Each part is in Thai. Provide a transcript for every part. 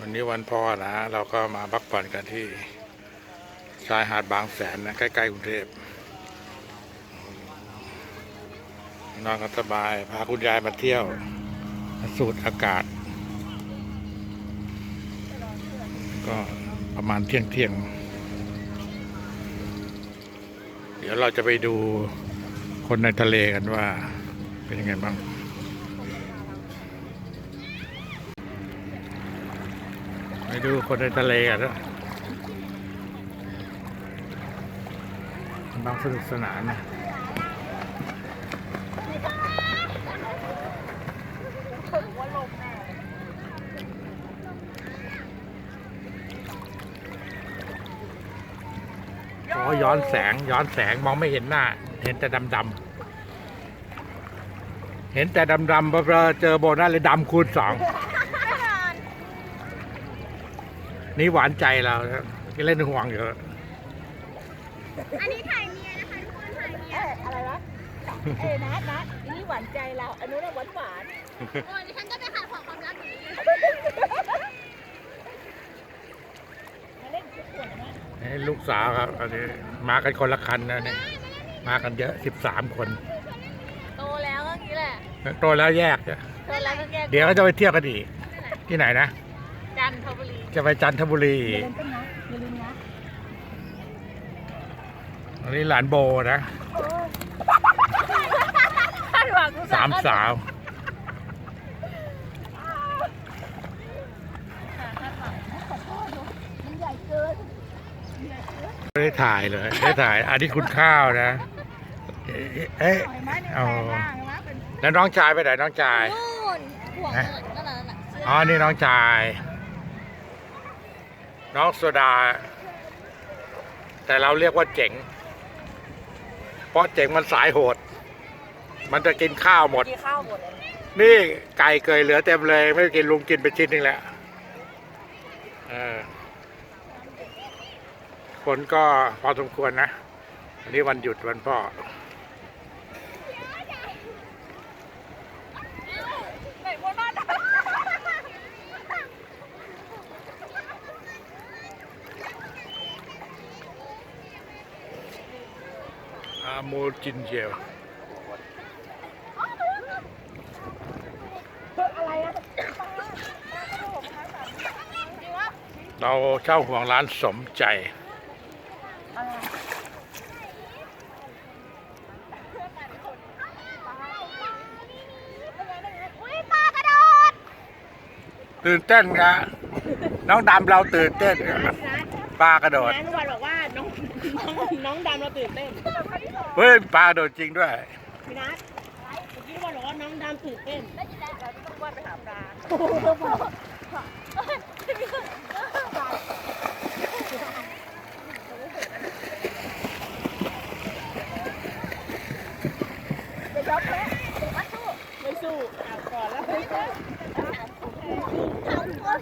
วันนี้วันพ่อนะเราก็มาพักผ่อนกันที่ชายหาดบางแสนนะใกล้ๆกรุงเทพนอนกันสบาย พาคุณยายมาเที่ยว สูดอากาศ ก็ประมาณเที่ยงเที่ยง เดี๋ยวเราจะไปดูคนในทะเลกันว่า เป็นยังไงบ้าง ไป ดูคนในทะเลกันนะน้องสนุกสนานนะอ๋อย้อนแสง ย้อนแสงมองไม่เห็นหน้า เห็นแต่ดำดำเห็นแต่ดำดำพอเจอโบนัสเลยดำคูณสอง นี่หวานใจเรานะเล่นห่วงอยู่อันนี้ถ่ายเมียนะคะทุกคนถ่ายเมียเอ้ยอะไรวะเอ้ยนัดนัดอันนี้หวานใจเราอันนู้นน่ะหวานหวานโอ้ยดิฉันก็ไปขัดขวางความรักอย่างนี้มาเล่นทุกคนนะนี่ลูกสาวครับอันนี้มากันคนละคันนะเนี่ยมากันเยอะสิบสามคน โตแล้วก็งี้แหละโตแล้วแยกเนี่ยโตแล้วก็แยกเดี๋ยวก็จะไปเที่ยวกันอีกที่ไหนนะจันทบุรี จะไปจันทบุรีอย่าลืมต้นนะอย่าลืมนะอันนี้หลานโบนะคาดหวังสามสาวมันใหญ่เกินไม่ได้ถ่ายเลยไม่ได้ถ่าย อันนี้คุณข้าวนะ เอ๊ะเอ๊ะหอยไม้ในเอาแปลงร่างนะเป็นแล้วน้องชายไปไหนน้องชายนู่นห่วงนั่นน่ะนั่นน่ะเสื้อ๋อ นี่น้องชาย น้องโซดา แต่เราเรียกว่าเจ๋ง เพราะเจ๋งมันสายโหด มันจะกินข้าวหมดกี่ข้าวหมดเลยนี่ไก่เกยเหลือเต็มเลย ไม่กินลุงกินไปชิ้นหนึงแล้วเออคนก็พอสมควรนะ อันนี้วันหยุดวันพ่อ ไหนบนบ้าน อามูจินเจียวเราเช่าห่วงร้านสมใจ ตื่นเต้นนะน้องดำเราตื่นเต้นปลากระโดด นันวันบอกว่า น้องน้องน้องดำเราตื่นเต้นเฮ้ยปลากระโดดจริงด้วยพี่นัทเมื่อกี้วันบอกว่าน้องดำตื่นเต้นได้ยินแล้วเราต้องว่าไปหาปลาไม่สู้เอาก่อนแล้วไม่สู้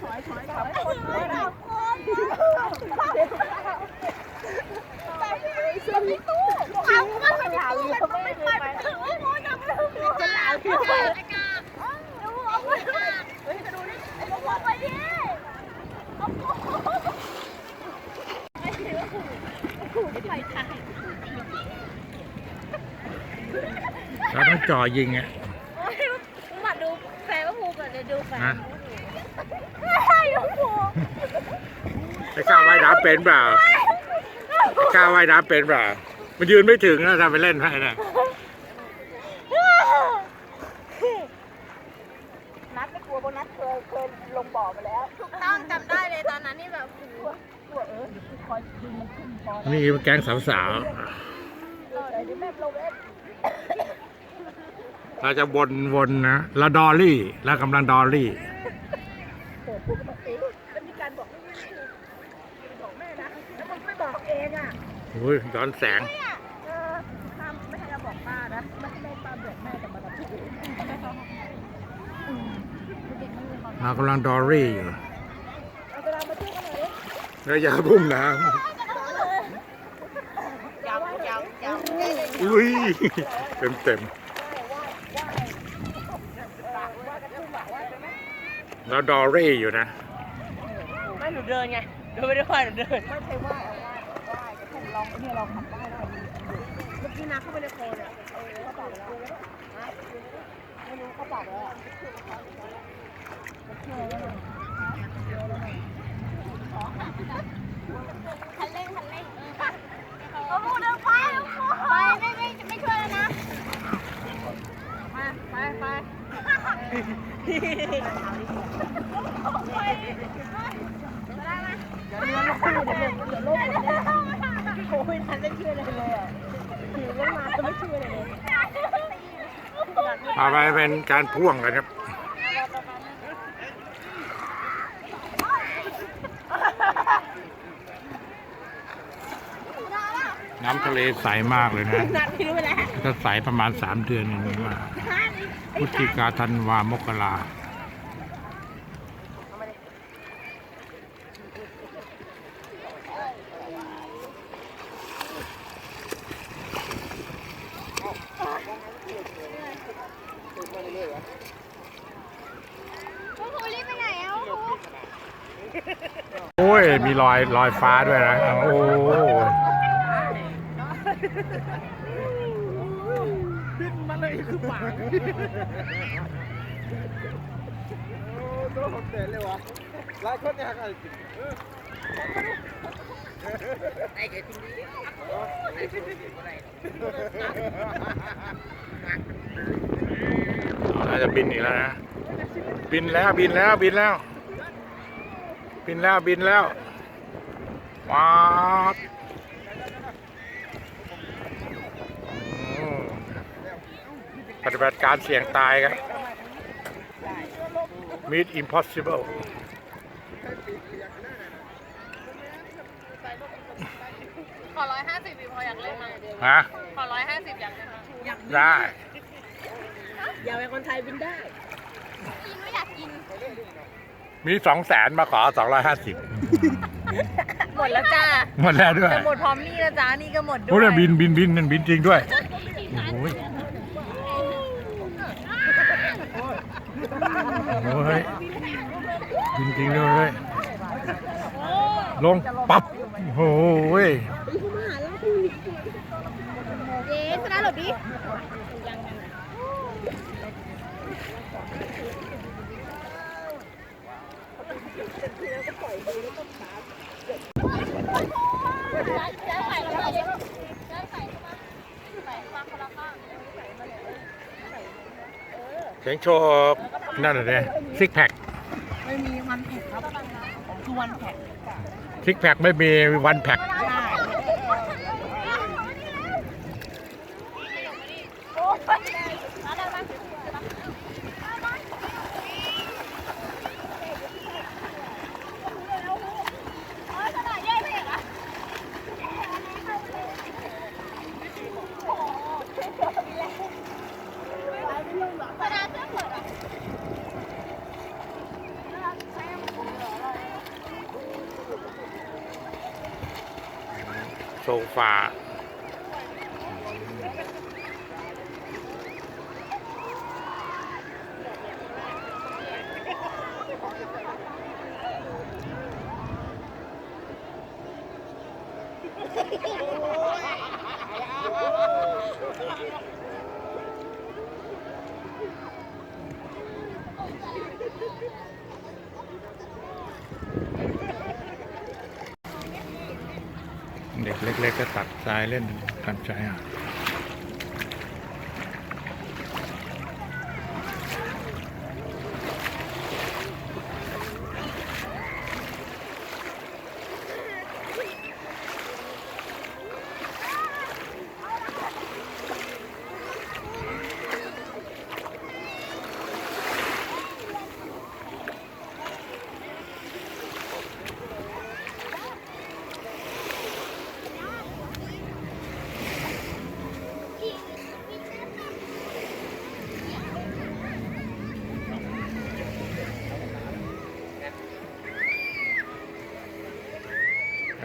ถอยถอยถอยถอยถอยแต่ไม่สู้พี่ตู้ เอาก็ไม่ได้ตู้มันไม่ไปถึงว่าโมจะไม่ถึงจะเอาที่ไหนกาดูเอาไปเฮ้ยจะดูนี่ไอ้พวกไปดิ เอาพวกไม่ถือว่าผูกผูกไม่ไปทางเราต้องจ่อยิงอะโอ้ยมาดูแฟนว่าผูกก่อนเดี๋ยวดูแฟนฮะใช่ผูกไอ้ข้าวว่ายน้ำเป็นเปล่าไอ้ข้าวว่ายน้ำเป็นเปล่า มันยืนไม่ถึงนะทำไปเล่นให้นะ นัดไม่กลัวเพราะนัดเคยเคยลงบ่อมาแล้ว ถูกต้องจำได้เลยตอนนั้นนี่แบบโอ้โห กลัวเออ คอยดึงมันขึ้นพอนี่แก๊งสาวเออเดี๋ยวแม่ลงเองๆเราจะวนวนนะเราดอลลี่เรากำลังดอลลี่เปิดปุ๊บก็บอกเอ๊ะแล้วมีการบอกไม่ไม่บอกแม่นะ แล้วมันไม่บอกเองอะอุ้ยย้อนแสง เออห้ามไม่ให้เราบอกป้านะ ไม่ให้ป้าบอกแม่แต่มาบอกพี่อืมเด็กมันเลยบอกเรากำลังดอลลี่อยู่ แล้วอย่าพุ่มน้ยาวยาวยาวำอุ้ยเต็มเต็มๆเราดอลลี่อยู่นะเอหนูเดินไงหนูไม่ได้ว่ายหนูเดินไม่ใช่ว่ายเอาว่ายว่ายแต่ผมลองเนี่ยลองขับว่ายได้ดีเมื่อกี้น้ำเข้าไปในโคลนอะเออเข้าปากแล้วไม่รู้เข้าปากแล้ว คันเร่งคันเร่งเอาพูดเดินไปไปไม่ไม่ไม่ช่วยแล้วนะ มาไปไปไปได้ไหมเดี๋ยวเรือลงเลยวเรือเดี๋ยวลงโอ้ยทันได้ช่วยเลยเลยอะถือไม่มาจะไม่ช่วยเลยเลยต่อไปเป็นการพ่วงกันครับ น้ำทะเลใสมากเลยนะนัดพี่รู้ไปแล้วจะใสประมาณสามเดือนอย่างนี้ว่าพฤศจิกาธันวามกราคุณครูรีบไปไหนอะครูโอ้ย มีรอยรอยฟ้าด้วยนะ โอ้ ขึ้นมาเลยคือปากโอ้โหเต๋เลยวะหลายคนอยากกินไอ้เจ็บจริงดิน่าจะบินอีกแล้วนะ บินแล้วบินแล้วบินแล้ว บินแล้วบินแล้วว้าวอืม ปฏิบัติการเสี่ยงตายครับ Meet Impossible ขอร้อยห้าสิบพออยากเล่นมั้งฮะขอร้อยห้าสิบอยากเล่นมั้งอยากได้อยากเป็นคนไทยบินได้ กินไม่อยากกิน มีสองแสนมาขอสองร้อยห้าสิบหมดแล้วจ้า หมดแล้วด้วย จะหมดพร้อมนี่นะจ้านี่ก็หมดด้โอ้วยยบินบินบินนั่นบินจริงด้วย โอ้ย โอ้ยบินจริงด้วยเว้ยลงปั๊บโอ้ยเย้ชนะหลบดิเสียงโชว์ นั่นแหละเนี่ยซิกแพคไม่มีวันแพ็กครับผมคือวันแพ็กซิกแพคไม่มีวันแพคใช่ โซ เด็กเล็ก ๆ ก็ตักทรายเล่นกันชายหาด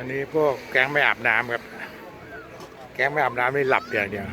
อันนี้พวกแก๊งไม่อาบน้ำครับ แก๊งไม่อาบน้ำนี่หลับอย่างเดียว